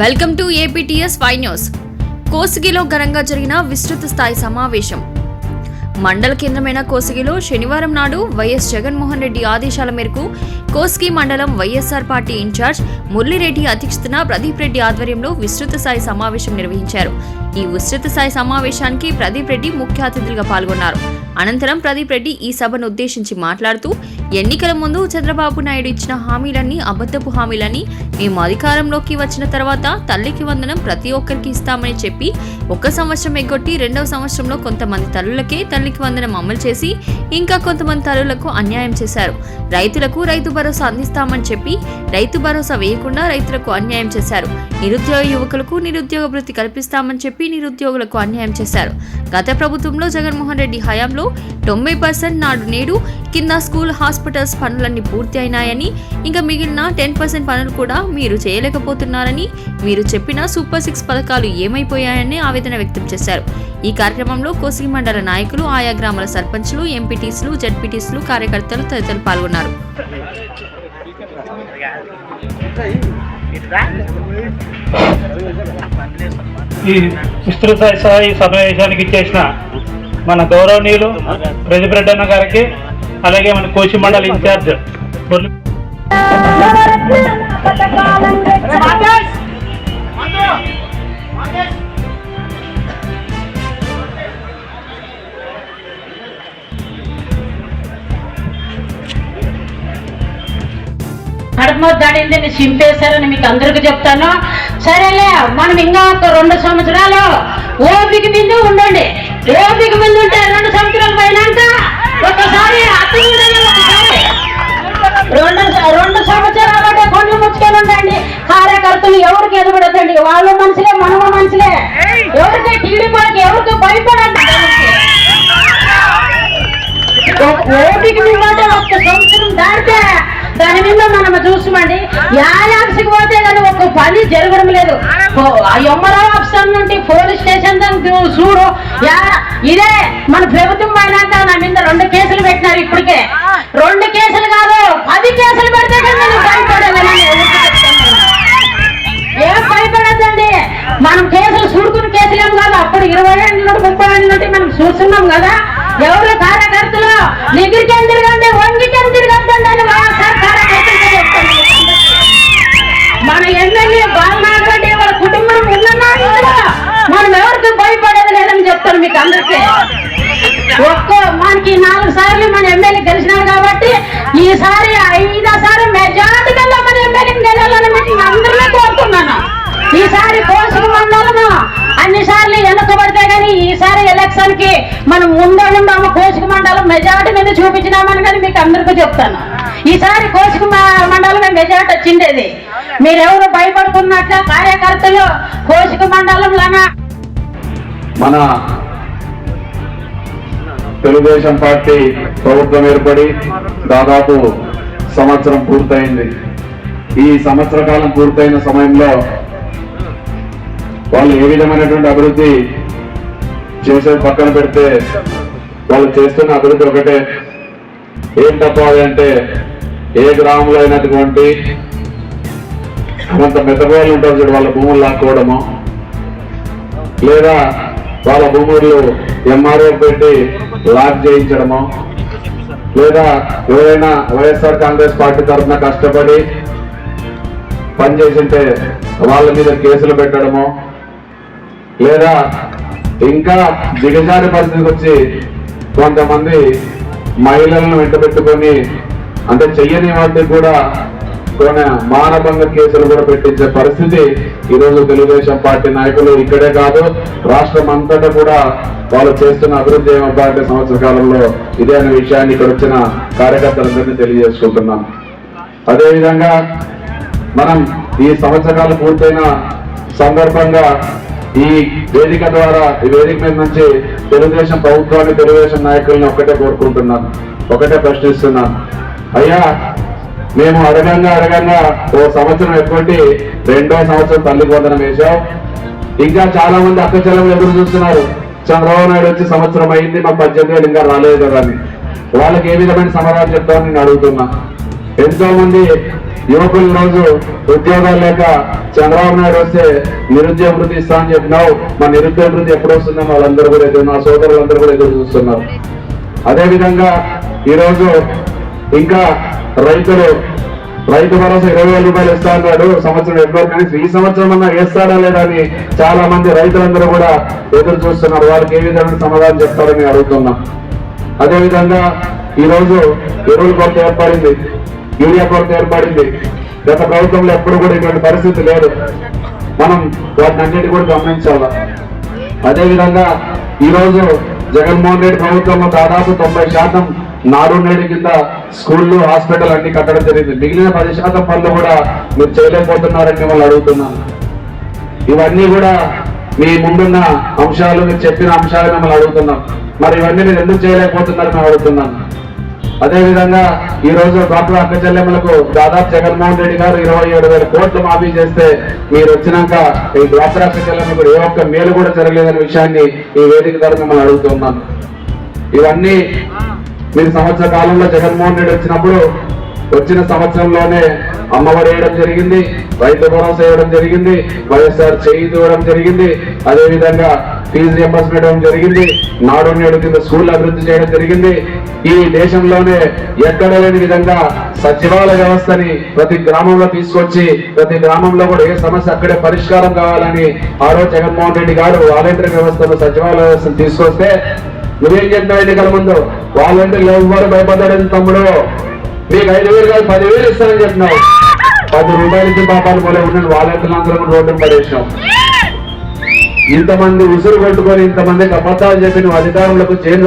Welcome to APTS five news. కోసిగిలో ఘనంగా జరిగిన విస్తృత స్థాయి సమావేశం. మండల కేంద్రమైన కోసిగిలో శనివారం నాడు వైఎస్ జగన్మోహన్ రెడ్డి ఆదేశాల మేరకు కోస్గి మండలం వైఎస్ఆర్ పార్టీ ఇన్ఛార్జ్ మురళిరెడ్డి అధ్యక్షతన ప్రదీప్ రెడ్డి ఆధ్వర్యంలో విస్తృత స్థాయి సమావేశం నిర్వహించారు. ఈ విస్తృత స్థాయి సమావేశానికి ప్రదీప్ రెడ్డి ముఖ్య అతిథులుగా పాల్గొన్నారు. అనంతరం ప్రదీప్ రెడ్డి ఈ సభను ఉద్దేశించి మాట్లాడుతూ ఎన్నికల ముందు చంద్రబాబు నాయుడు ఇచ్చిన హామీలన్నీ అబద్ధపు హామీలని మేము అధికారంలోకి వచ్చిన తర్వాత తల్లికి వందనం ప్రతి ఒక్కరికి ఇస్తామని చెప్పి ఒక సంవత్సరం ఎగ్గొట్టి రెండవ సంవత్సరంలో కొంతమంది తల్లులకే తల్లికి వందనం అమలు చేసి ఇంకా కొంతమంది తల్లులకు అన్యాయం చేశారు. రైతులకు రైతు భరోసా అందిస్తామని చెప్పి రైతు భరోసా వేయకుండా రైతులకు అన్యాయం చేశారు. నిరుద్యోగ యువకులకు నిరుద్యోగ వృత్తి కల్పిస్తామని చెప్పి నిరుద్యోగులకు అన్యాయం చేశారు. గత ప్రభుత్వంలో జగన్మోహన్ రెడ్డి హయాంలో తొంభై పర్సెంట్ నాడు నేడు కింద స్కూల్ హాస్పిటల్స్ పనులన్నీ పూర్తి అయినాయని ఇంకా మిగిలిన టెన్ పర్సెంట్ పనులు కూడా మీరు చేయలేకపోతున్నారని మీరు చెప్పిన సూపర్ సిక్స్ పథకాలు ఏమైపోయాయని ఆవేదన వ్యక్తం చేశారు. ఈ కార్యక్రమంలో కోసిగి మండల నాయకులు ఆయా గ్రామాల సర్పంచ్లు ఎంపీటీసీలు జడ్పీటీసీలు కార్యకర్తలు తదితరులు పాల్గొన్నారు. ఈ విస్తృత స్థాయి సమావేశానికి ఇచ్చేసిన మన గౌరవనీయులు ప్రతిరెడ్డి గారికి అలాగే మన కోచి మండలి ఇన్ఛార్జ్ మురళి కడుపు నేను చింపేశారని మీకు అందరికి చెప్తాను. సరేలే మనం ఇంకా ఒక రెండు సంవత్సరాలు ఓపిక మీద ఉండండి. ఓపిక మీద ఉంటే రెండు సంవత్సరాలు పోయినాక ఒకసారి రెండు రెండు సంవత్సరాలు అంటే కొండలు ముచ్చుకొని ఉండండి. కార్యకర్తలు ఎవరికి ఎదుగుడదండి వాళ్ళు మనుషులే మనము మనుషులే. ఎవరికి టీడీపీకి ఎవరికి భయపడండి ఓపిక మీద ఉంటే ఒక్క సంవత్సరం దాటితే దాని మీద మనం చూసామండి యాయాక్స్కి పోతే కానీ ఒక పని జరగడం లేదు. ఎంఆర్ఓ ఆఫీసర్ నుండి పోలీస్ స్టేషన్ దానికి చూడు. యా- ఇదే మన ప్రభుత్వం పోయినాక నా మీద రెండు కేసులు పెట్టినారు ఇప్పటికే. రెండు కేసులు కాదు పది కేసులు పెడితే కానీ నేను భయపడేదని ఏం భయపడద్దండి? మనం కేసులు చూడుకున్న కేసులు ఏం కాదు. అప్పుడు ఇరవై ఏళ్ళ నుండి ముప్పై ఏళ్ళ నుండి మనం చూస్తున్నాం కదా. చెప్తాను మీకు అందరికీ. ఒక్కో మనకి నాలుగు సార్లు మన ఎమ్మెల్యే గెలిచినారు కాబట్టి ఈసారి ఐదోసారి మెజార్టీ కల్లా మన ఎమ్మెల్యే గెలాలని మీకు అందరినీ కోరుతున్నాను. ఈసారి కోసుకు మండలము అన్ని సార్లు వెనుకబడితే కానీ ఈసారి ఎలక్షన్కి మనం ముందుండాము కోసుకు మండలం మెజార్టీ మీద చూపించినామని కానీ మీకు అందరికీ చెప్తాను. ఈసారి కోసుకు మ- మండలమే మెజార్టీ వచ్చిండేది. మీరెవరు భయపడుతున్నట్ల కార్యకర్తలు కోసుకు మండలంలోనా మన తెలుగుదేశం పార్టీ ప్రభుత్వం ఏర్పడి దాదాపు సంవత్సరం పూర్తయింది. ఈ సంవత్సర కాలం పూర్తయిన సమయంలో వాళ్ళు ఏ విధమైనటువంటి అభివృద్ధి చేసేది పక్కన పెడితే వాళ్ళు చేస్తున్న అభివృద్ధి ఒకటే. ఏం తప్ప అంటే ఏ గ్రామంలో అయినటువంటి కొంత మెత్తగోళ్ళు ఉంటారు చూడు వాళ్ళ భూములు లాక్కోవడము. లేదా వాళ్ళ భూములు ఎంఆర్ఓ పెట్టి లాక్ చేయించడము లేదా ఎవరైనా వైఎస్ఆర్ కాంగ్రెస్ పార్టీ తరఫున కష్టపడి పనిచేసింటే వాళ్ళ మీద కేసులు పెట్టడము లేదా ఇంకా దిగజారి పరిస్థితికి వచ్చి కొంతమంది మహిళలను వెంట పెట్టుకొని అంటే చెయ్యని వాటికి కూడా మానభంగ కేసులు కూడా పెట్టించే పరిస్థితి ఈ రోజు తెలుగుదేశం పార్టీ నాయకులు ఇక్కడే కాదు రాష్ట్రం అంతటా కూడా వాళ్ళు చేస్తున్న అభివృద్ధి ఏమవ్వాలంటే సంవత్సర కాలంలో ఇదే అనే విషయాన్ని ఇక్కడ వచ్చిన కార్యకర్తలందరినీ తెలియజేసుకుంటున్నాం. అదేవిధంగా మనం ఈ సంవత్సరాలు పూర్తయిన సందర్భంగా ఈ వేదిక ద్వారా ఈ వేదిక మీద నుంచి తెలుగుదేశం ప్రభుత్వాన్ని తెలుగుదేశం నాయకుల్ని ఒక్కటే కోరుకుంటున్నాను ఒకటే ప్రశ్నిస్తున్నాను అయ్యా మేము అడగంగా అడగంగా ఓ సంవత్సరం ఎక్కువంటి రెండో సంవత్సరం తల్లి వందనం వేశాం. ఇంకా చాలా మంది అక్క చెల్లెలు ఎదురు చూస్తున్నారు. చంద్రబాబు నాయుడు వచ్చి సంవత్సరం అయింది మా పద్దెనిమిది వేలు ఇంకా రాలేదు కదా అని. వాళ్ళకి ఏ విధమైన సమాధానం చెప్తామని నేను అడుగుతున్నా. ఎంతో మంది యువకులు రోజు ఉద్యోగాలు లేక చంద్రబాబు నాయుడు వస్తే నిరుద్యోగ వృత్తి ఇస్తా అని చెప్పినావు. మా నిరుద్యోగ వృత్తి ఎప్పుడు వస్తుందో వాళ్ళందరూ కూడా ఎదురు నా సోదరులందరూ కూడా ఎదురు చూస్తున్నారు. అదేవిధంగా ఈరోజు ఇంకా రైతులు రైతు భరోసా ఇరవై వేల రూపాయలు ఇస్తా అన్నాడు. సంవత్సరం ఎప్పుడు కానీ ఈ సంవత్సరం అన్నా వేస్తాడా లేదా అని చాలా మంది రైతులందరూ కూడా ఎదురు చూస్తున్నారు. వారికి ఏ విధంగా సమాధానం చెప్తారని అడుగుతున్నాం. అదేవిధంగా ఈరోజు ఈ రోజు ఎరువుల కొరత ఏర్పడింది. యూరియా కొరత ఏర్పడింది. గత ప్రభుత్వంలో ఎప్పుడు కూడా ఇటువంటి పరిస్థితి లేదు. మనం వాటిని అన్నిటి కూడా గమనించాలా? అదేవిధంగా ఈరోజు ఈ రోజు జగన్మోహన్ రెడ్డి ప్రభుత్వంలో దాదాపు తొంభై శాతం నాడు నేడు కింద స్కూళ్ళు హాస్పిటల్ అన్ని కట్టడం జరిగింది. మిగిలిన పది శాతం పనులు కూడా మీరు చేయలేకపోతున్నారని మిమ్మల్ని అడుగుతున్నాను. ఇవన్నీ కూడా మీ ముందున్న అంశాలు మీరు చెప్పిన అంశాలు మిమ్మల్ని అడుగుతున్నాం. మరి ఇవన్నీ మీరు ఎందుకు చేయలేకపోతున్నారు మేము అడుగుతున్నాను. అదేవిధంగా ఈ రోజు డాక్టర్ అక్క చెల్లెమ్మలకు దాదాపు జగన్మోహన్ రెడ్డి గారు ఇరవై ఏడు వేల కోట్లు మాఫీ చేస్తే మీరు వచ్చినాక ఈ డాక్టర్ అక్క చెల్లెమ్మకు ఏ ఒక్క మేలు కూడా జరగలేదనే విషయాన్ని ఈ వేదిక ద్వారా మిమ్మల్ని అడుగుతున్నాను. ఇవన్నీ మీరు సంవత్సర కాలంలో జగన్మోహన్ రెడ్డి వచ్చినప్పుడు వచ్చిన సంవత్సరంలోనే అమ్మఒడి వేయడం జరిగింది రైతు భరోసా వేయడం జరిగింది వైఎస్ఆర్ చేయి ఇవ్వడం జరిగింది అదే విధంగా ఫీజు రియంబర్స్మెంట్ ఇవ్వడం జరిగింది నాడు నేడు కింద స్కూల్ అభివృద్ధి చేయడం జరిగింది. ఈ దేశంలోనే ఎక్కడ లేని విధంగా సచివాలయ వ్యవస్థని ప్రతి గ్రామంలో తీసుకొచ్చి ప్రతి గ్రామంలో కూడా ఏ సమస్య అక్కడే పరిష్కారం కావాలని ఆ రోజు జగన్మోహన్ రెడ్డి గారు వాలంటీర్ వ్యవస్థను సచివాలయ వ్యవస్థను తీసుకొస్తే నువ్వేం చెప్పినావు ఎన్నికల ముందు? వాలంటీర్లు ఎవరు భయపడ్డాడని తమ్ముడు. మీకు ఐదు వేలు కాదు పదివేలు ఇస్తానని చెప్పినావు. పది రూపాయలకి పాపాలు పోలే ఉన్నాడు వాలంటీర్లు అందరం రోడ్డు పడేసినావు ఇంతమంది ఉసురు కొట్టుకొని ఇంతమందికి అబద్ధాలు చెప్పి నువ్వు అధికారంలోకి చేరు